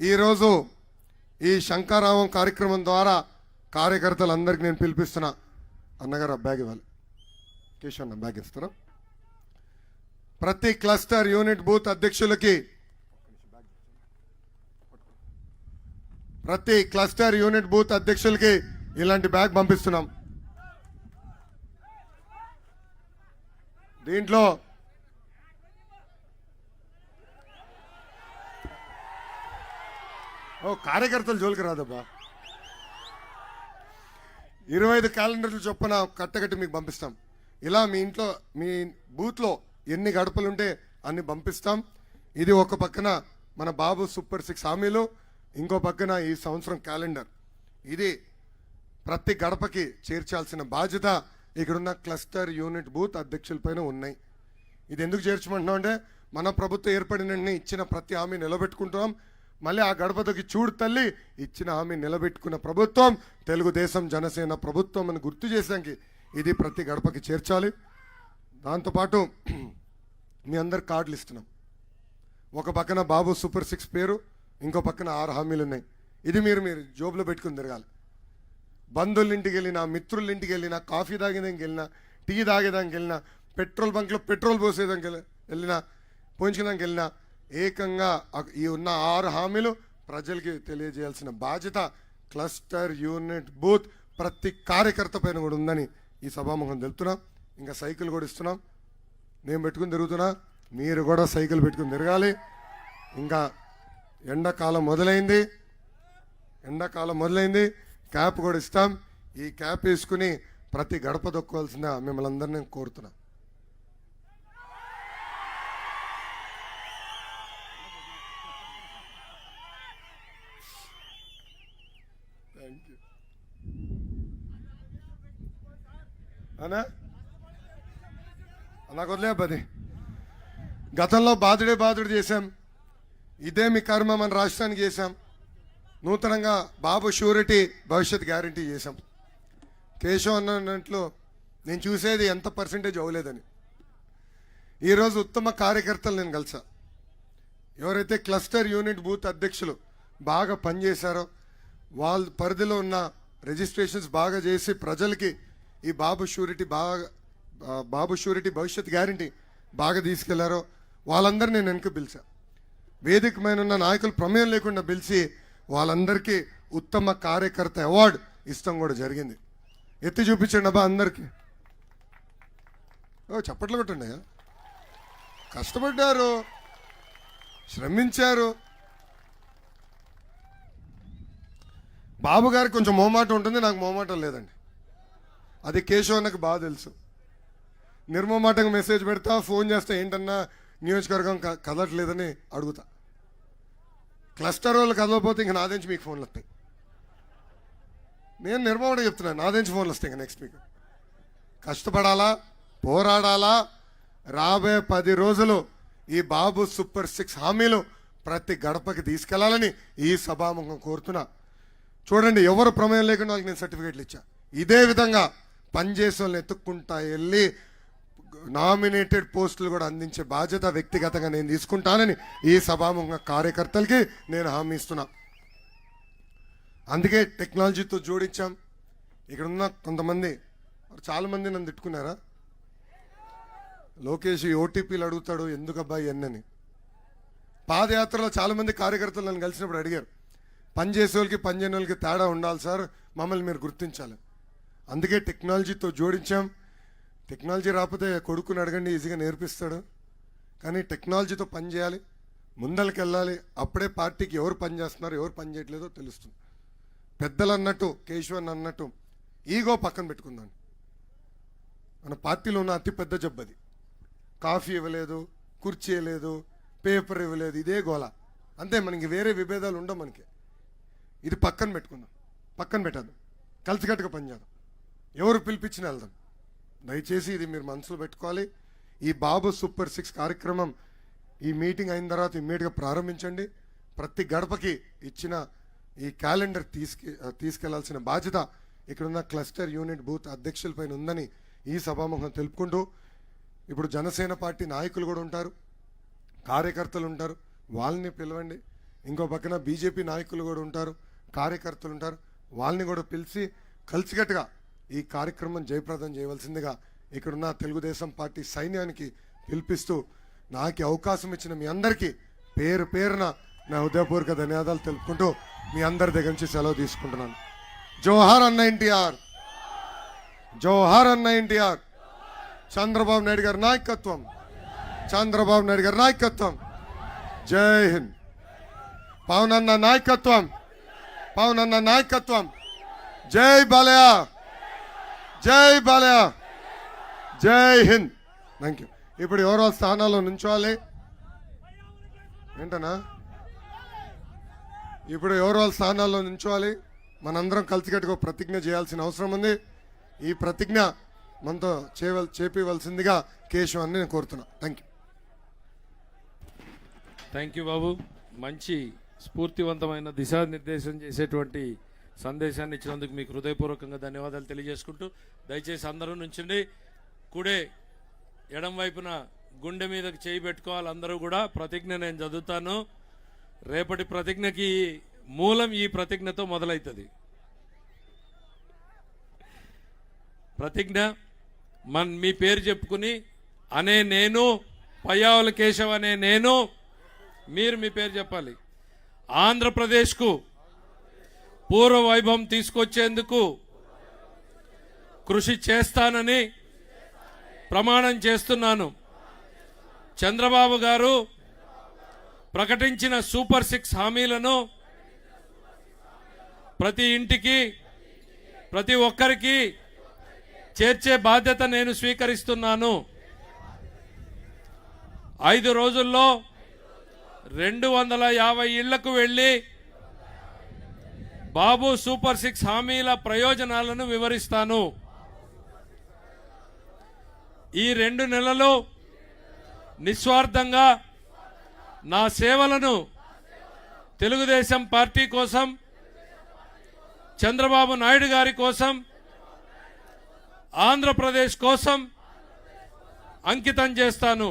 ఈరోజు ఈ శంకారావం కార్యక్రమం ద్వారా కార్యకర్తలందరికీ నేను పిలిపిస్తున్నా అన్నగారు ఆ బ్యాగ్ ఇవ్వాలి. కేశవ్ బ్యాగ్ ఇస్తారా ప్రతి క్లస్టర్ యూనిట్ బూత్ అధ్యక్షులకి ప్రతి క్లస్టర్ యూనిట్ బూత్ అధ్యక్షులకి ఇలాంటి బ్యాగ్ పంపిస్తున్నాం. దీంట్లో ఓ కార్యకర్తలు జోలికి రాదబ్బా. ఇరవై ఐదు క్యాలెండర్లు చొప్పున కట్టగట్టి మీకు పంపిస్తాం. ఇలా మీ ఇంట్లో మీ బూత్లో ఎన్ని గడపలు ఉంటే అన్ని పంపిస్తాం. ఇది ఒక పక్కన మన బాబు సూపర్ సిక్స్ హామీలు ఇంకో పక్కన ఈ సంవత్సరం క్యాలెండర్. ఇది ప్రతి గడపకి చేర్చాల్సిన బాధ్యత ఇక్కడున్న క్లస్టర్ యూనిట్ బూత్ అధ్యక్షులపైన ఉన్నాయి. ఇది ఎందుకు చేర్చమంటున్నాం అంటే మన ప్రభుత్వం ఏర్పడిన ఇచ్చిన ప్రతి హామీ నిలబెట్టుకుంటున్నాం. మళ్ళీ ఆ గడపదకి చూడు తల్లి ఇచ్చిన హామీ నిలబెట్టుకున్న ప్రభుత్వం తెలుగుదేశం జనసేన ప్రభుత్వం అని గుర్తు చేశాక ఇది ప్రతి గడపకి చేర్చాలి. దాంతోపాటు మీ అందరు కార్డులు ఇస్తున్నాం. ఒక పక్కన బాబు సూపర్ సిక్స్ పేరు ఇంకో పక్కన ఆరు హామీలు ఉన్నాయి. ఇది మీరు మీరు జోబులో పెట్టుకుని తిరగాలి. బంధువుల ఇంటికి వెళ్ళినా మిత్రుల ఇంటికి వెళ్ళినా కాఫీ తాగేదానికి వెళ్ళినా టీ తాగేదానికి వెళ్ళినా పెట్రోల్ బంక్లో పెట్రోల్ పోసేదానికి వెళ్ళినా పోయించడానికి వెళ్ళినా ఏకంగా ఈ ఉన్న ఆరు హామీలు ప్రజలకి తెలియజేయాల్సిన బాధ్యత క్లస్టర్ యూనిట్ బూత్ ప్రతి కార్యకర్త పైన కూడా ఉందని ఈ సభాముఖం తెలుపుతున్నాం. ఇంకా సైకిల్ కూడా ఇస్తున్నాం. నేను పెట్టుకుని తిరుగుతున్నా. మీరు కూడా సైకిల్ పెట్టుకుని తిరగాలి. ఇంకా ఎండాకాలం మొదలైంది. ఎండాకాలం మొదలైంది. క్యాప్ కూడా ఇస్తాం. ఈ క్యాప్ వేసుకుని ప్రతి గడప దొక్కోవాల్సిన మిమ్మల్ని అందరినీ నేను అనా నాకు వదిలే పది. గతంలో బాధుడే బాధుడు చేశాం. ఇదే మీ కర్మ మన రాష్ట్రానికి చేశాం. నూతనంగా బాబు షూరిటీ భవిష్యత్ గ్యారంటీ చేశాం. కేశవ్ అన్నట్లు నేను చూసేది ఎంత పర్సంటేజ్ అవ్వలేదని. ఈరోజు ఉత్తమ కార్యకర్తలు నేను కలిసా. ఎవరైతే క్లస్టర్ యూనిట్ బూత్ అధ్యక్షులు బాగా పనిచేశారో వాళ్ళ పరిధిలో ఉన్న రిజిస్ట్రేషన్స్ బాగా చేసి ప్రజలకి ఈ బాబు షూరిటీ బాగా బాబు షూరిటీ భవిష్యత్ గ్యారంటీ బాగా తీసుకెళ్ళారో వాళ్ళందరినీ నేను వెనుక పిలిచా. వేదికమైన ఉన్న నాయకులు ప్రమేయం లేకుండా పిలిచి వాళ్ళందరికీ ఉత్తమ కార్యకర్త అవార్డు ఇష్టం కూడా జరిగింది. ఎత్తి చూపించండి అబ్బా అందరికీ. ఓ చప్పట్లు కొట్టండి కష్టపడ్డారు శ్రమించారు. బాబు గారికి కొంచెం మోమాట ఉంటుంది నాకు మోమాటం లేదండి. అది కేశవ్ అన్నకు బాగా తెలుసు. నిర్మమాటంగా మెసేజ్ పెడతా ఫోన్ చేస్తా ఏంటన్నా నియోజకవర్గం క- కదలట్లేదని అడుగుతా. క్లస్టర్ వాళ్ళు కదలకపోతే ఇంక నాదించి మీకు ఫోన్లు వస్తాయి. నేను నిర్మమాట చెప్తున్నాను నాదించి ఫోన్లు వస్తాయి ఇంకా నెక్స్ట్ మీకు కష్టపడాలా? పోరాడాలా? రాబోయే పది రోజులు ఈ బాబు సూపర్ సిక్స్ హామీలు ప్రతి గడపకి తీసుకెళ్ళాలని ఈ సభాముఖం కోరుతున్నా. చూడండి ఎవరు ప్రమేయం లేకుండా వాళ్ళకి నేను సర్టిఫికేట్లు ఇచ్చా. ఇదే విధంగా పనిచేసే వాళ్ళని ఎత్తుక్కుంటా వెళ్ళి నామినేటెడ్ పోస్టులు కూడా అందించే బాధ్యత వ్యక్తిగతంగా నేను తీసుకుంటానని ఈ సభాముఖ కార్యకర్తలకి నేను హామీ ఇస్తున్నా. అందుకే టెక్నాలజీతో జోడించాం. ఇక్కడ ఉన్న కొంతమంది చాలామంది నన్ను తిట్టుకున్నారా? లోకేష్ ఓటీపీలు అడుగుతాడు ఎందుకు అబ్బాయి ఎన్నని పాదయాత్రలో చాలామంది కార్యకర్తలు నన్ను కలిసినప్పుడు అడిగారు పని చేసే వాళ్ళకి పనిచేయని వాళ్ళకి తేడా ఉండాలి సార్ మమ్మల్ని మీరు గుర్తించాలి. అందుకే టెక్నాలజీతో జోడించాం. టెక్నాలజీ రాకపోతే కొడుకుని అడగండి ఈజీగా నేర్పిస్తాడు. కానీ టెక్నాలజీతో పని చేయాలి ముందరికి వెళ్ళాలి. అప్పుడే పార్టీకి ఎవరు పని చేస్తున్నారు ఎవరు పని చేయట్లేదో తెలుస్తుంది. పెద్దలు అన్నట్టు కేశవన్ అన్నట్టు ఈగో పక్కన పెట్టుకుందాం. మన పార్టీలో ఉన్న అతి పెద్ద కాఫీ ఇవ్వలేదు కుర్చీ ఇవ్వలేదు పేపర్ ఇవ్వలేదు ఇదే గోల. అంతే మనకి వేరే విభేదాలు ఉండవు మనకి. ఇది పక్కన పెట్టుకుందాం. పక్కన పెట్టద్దు. కలిసికట్టుగా పనిచేద్దాం ఎవరు పిలిపించిన వెళ్దాం. దయచేసి ఇది మీరు మనసులో పెట్టుకోవాలి. ఈ బాబు సూపర్ సిక్స్ కార్యక్రమం ఈ మీటింగ్ అయిన తర్వాత ఇమ్మీడియట్గా ప్రారంభించండి. ప్రతి గడపకి ఇచ్చిన ఈ క్యాలెండర్ తీసుకె తీసుకెళ్ళాల్సిన బాధ్యత ఇక్కడున్న క్లస్టర్ యూనిట్ బూత్ అధ్యక్షులపైన ఉందని ఈ సభాముఖం తెలుపుకుంటూ ఇప్పుడు జనసేన పార్టీ నాయకులు కూడా ఉంటారు కార్యకర్తలు ఉంటారు వాళ్ళని పిలవండి. ఇంకో పక్కన బీజేపీ నాయకులు కూడా ఉంటారు కార్యకర్తలు ఉంటారు వాళ్ళని కూడా పిలిచి కలిసికట్టుగా ఈ కార్యక్రమం జయప్రదం చేయవలసిందిగా ఇక్కడున్న తెలుగుదేశం పార్టీ సైన్యానికి పిలిపిస్తూ నాకు అవకాశం ఇచ్చిన మీ అందరికీ పేరు పేరున నా హృదయపూర్వక ధన్యవాదాలు తెలుపుకుంటూ మీ అందరి దగ్గర నుంచి సెలవు తీసుకుంటున్నాను. జోహార్ అన్న ఎన్టీఆర్. జోహార్ అన్న ఎన్టీఆర్. చంద్రబాబు నాయుడు గారి నాయకత్వం. చంద్రబాబు నాయుడు గారి నాయకత్వం. జై హింద్. పవన్ అన్న నాయకత్వం. పవన్ అన్న నాయకత్వం. జై బాలయ జై బాలయ జై హింద్. థ్యాంక్ యూ ఇప్పుడు ఎవరో స్థానాల్లో నుంచోవాలి ఏంటనా ఇప్పుడు ఎవరో స్థానాల్లో నుంచోవాలి మనందరం కలిసికట్టుగా ప్రతిజ్ఞ చేయాల్సిన అవసరం ఉంది. ఈ ప్రతిజ్ఞ మనతో చేయవల్ చేపివలసిందిగా కేశవాన్ని నేను కోరుతున్నా. థ్యాంక్ యూ థ్యాంక్ యూ బాబు మంచి స్ఫూర్తివంతమైన దిశానిర్దేశం చేసేటువంటి సందేశాన్ని ఇచ్చినందుకు మీకు హృదయపూర్వకంగా ధన్యవాదాలు తెలియజేసుకుంటూ దయచేసి అందరూ నుంచండి కుడే ఎడం వైపున గుండె మీదకి చేయి పెట్టుకోవాలి అందరూ కూడా. ప్రతిజ్ఞ నేను చదువుతాను. రేపటి ప్రతిజ్ఞకి మూలం ఈ ప్రతిజ్ఞతో మొదలవుతుంది ప్రతిజ్ఞ మన్ మీ పేరు చెప్పుకుని అనే నేను పయ్యావుల కేశవ్ అనే నేను మీరు మీ పేరు చెప్పాలి. ఆంధ్రప్రదేశ్కు పూర్వ వైభవం తీసుకొచ్చేందుకు కృషి చేస్తానని ప్రమాణం చేస్తున్నాను. చంద్రబాబు గారు ప్రకటించిన సూపర్ సిక్స్ హామీలను ప్రతి ఇంటికి ప్రతి ఒక్కరికి చేర్చే బాధ్యత నేను స్వీకరిస్తున్నాను. ఐదు రోజుల్లో రెండు వందల యాభై ఇళ్ళకు వెళ్ళి బాబు సూపర్ సిక్స్ హామీల ప్రయోజనాలను వివరిస్తాను. ఈ రెండు నెలలు నిస్వార్థంగా నా సేవలను తెలుగుదేశం పార్టీ కోసం చంద్రబాబు నాయుడు గారి కోసం ఆంధ్రప్రదేశ్ కోసం అంకితం చేస్తాను.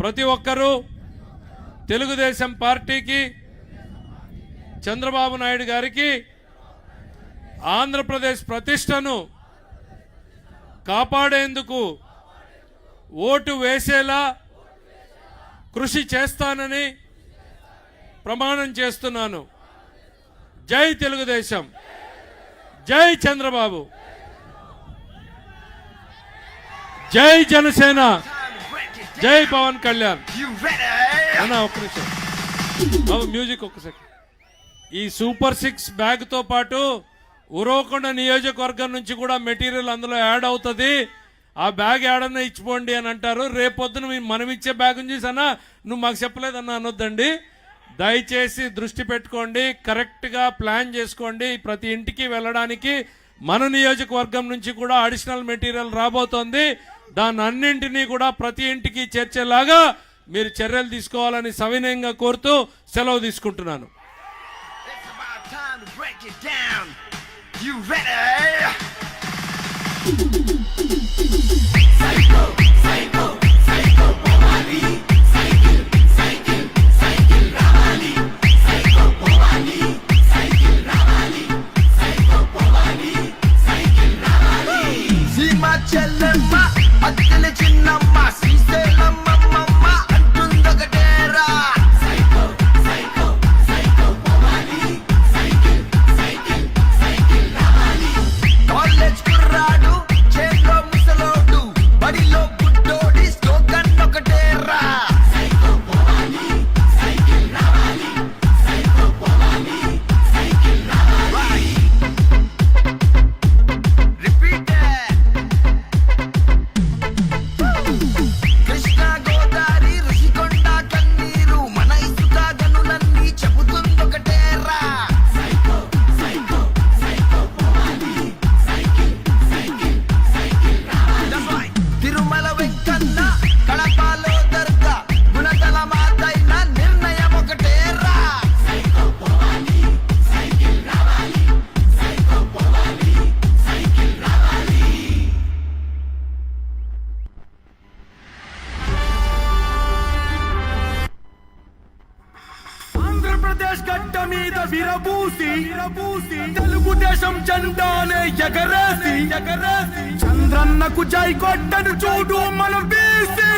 ప్రతి ఒక్కరూ తెలుగుదేశం పార్టీకి చంద్రబాబు నాయుడు గారికి ఆంధ్రప్రదేశ్ ప్రతిష్టను కాపాడేందుకు ఓటు వేసేలా కృషి చేస్తానని ప్రమాణం చేస్తున్నాను. జై తెలుగుదేశం. జై చంద్రబాబు. జై జనసేన. జై పవన్ కళ్యాణ్? అన్న ఒక్క నిమిషం. మ్యూజిక్ ఒక్క సెకండ్. ఈ సూపర్ సిక్స్ బ్యాగ్తో పాటు ఉరవకొండ నియోజకవర్గం నుంచి కూడా మెటీరియల్ అందులో యాడ్ అవుతుంది. ఆ బ్యాగ్ యాడన్నా ఇచ్చిపోండి అని అంటారు. రేపొద్దున మనం ఇచ్చే బ్యాగ్ చూసానా నువ్వు మాకు చెప్పలేదన్నా అనొద్దండి. దయచేసి దృష్టి పెట్టుకోండి. కరెక్ట్గా ప్లాన్ చేసుకోండి. ప్రతి ఇంటికి వెళ్ళడానికి మన నియోజకవర్గం నుంచి కూడా అడిషనల్ మెటీరియల్ రాబోతోంది. దాని అన్నింటినీ కూడా ప్రతి ఇంటికి చేర్చేలాగా మీరు చర్యలు తీసుకోవాలని సవినయంగా కోరుతూ సెలవు తీసుకుంటున్నాను. knock you down. You ready? Psycho, psycho. గడ్డ మీద విరబూసి విరబూసి తెలుగుదేశం జెండానే ఎగరేసి ఎగరేసి చంద్రన్నకు జై కొట్టను చూడు మనం బీసీ.